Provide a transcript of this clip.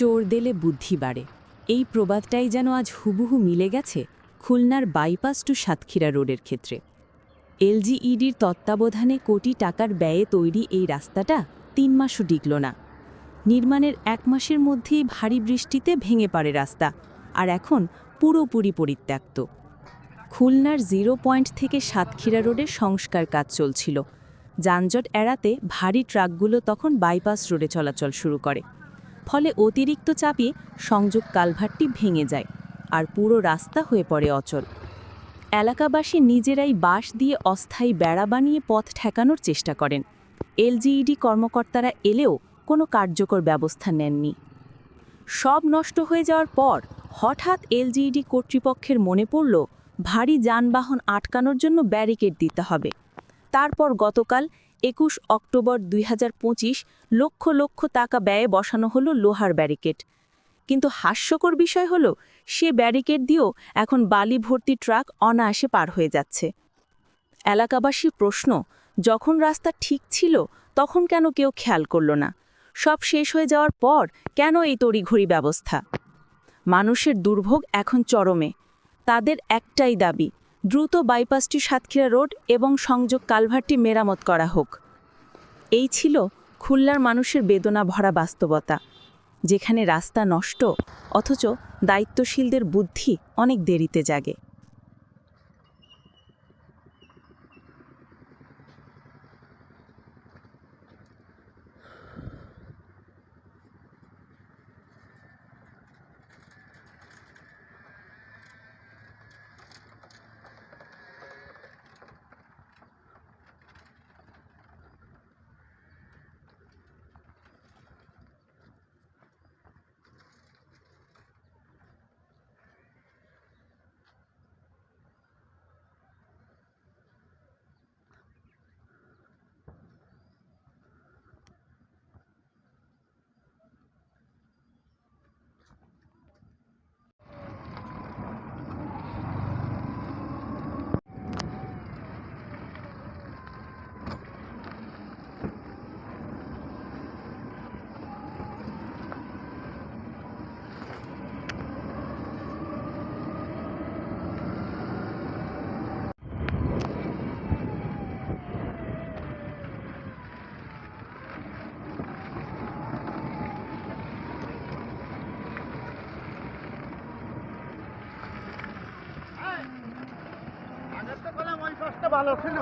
চোর দেলে বুদ্ধি বাড়ে। এই প্রবাদটাই যেন আজ হুবহু মিলে গেছে খুলনার বাইপাস টু সাতক্ষীরা রোডের ক্ষেত্রে। এলজিইডির তত্ত্বাবধানে কোটি টাকার ব্যয়ে তৈরি এই রাস্তাটা তিন মাসও টিকল না। নির্মাণের এক মাসের মধ্যেই ভারী বৃষ্টিতে ভেঙে পড়ে রাস্তা আর এখন পুরোপুরি পরিত্যক্ত। খুলনার জিরো পয়েন্ট থেকে সাতক্ষীরা রোডের সংস্কার কাজ চলছিল। যানজট এড়াতে ভারী ট্রাকগুলো তখন বাইপাস রোডে চলাচল শুরু করে। ফলে অতিরিক্ত চাপে সংযোগ কালভারটি ভেঙে যায় আর পুরো রাস্তা হয়ে পড়ে অচল। এলাকাবাসী নিজেরাই বাঁশ দিয়ে অস্থায়ী বেড়া বানিয়ে পথ ঠেকানোর চেষ্টা করেন। এলজিইডি কর্মকর্তারা এলেও কোনো কার্যকর ব্যবস্থা নেননি। সব নষ্ট হয়ে যাওয়ার পর হঠাৎ এলজিইডি কর্তৃপক্ষের মনে পড়ল, ভারী যানবাহন আটকানোর জন্য ব্যারিকেড দিতে হবে। তারপর গতকাল একুশ অক্টোবর দুই হাজার পঁচিশ লক্ষ লক্ষ টাকা ব্যয়ে বসানো হলো লোহার ব্যারিকেড। কিন্তু হাস্যকর বিষয় হলো, সে ব্যারিকেড দিয়েও এখন বালি ভর্তি ট্রাক অনায়াসে পার হয়ে যাচ্ছে। এলাকাবাসীর প্রশ্ন, যখন রাস্তা ঠিক ছিল, তখন কেন কেউ খেয়াল করল না? সব শেষ হয়ে যাওয়ার পর কেন এই তড়িঘড়ি ব্যবস্থা? মানুষের দুর্ভোগ এখন চরমে। তাদের একটাই দাবি দ্রুত বাইপাসটি সাতক্ষীরা রোড এবং সংযোগ কালভারটি মেরামত করা হোক। এই ছিল খুলনার মানুষের বেদনা ভরা বাস্তবতা, যেখানে রাস্তা নষ্ট অথচ দায়িত্বশীলদের বুদ্ধি অনেক দেরিতে জাগে। ভালো ছিল।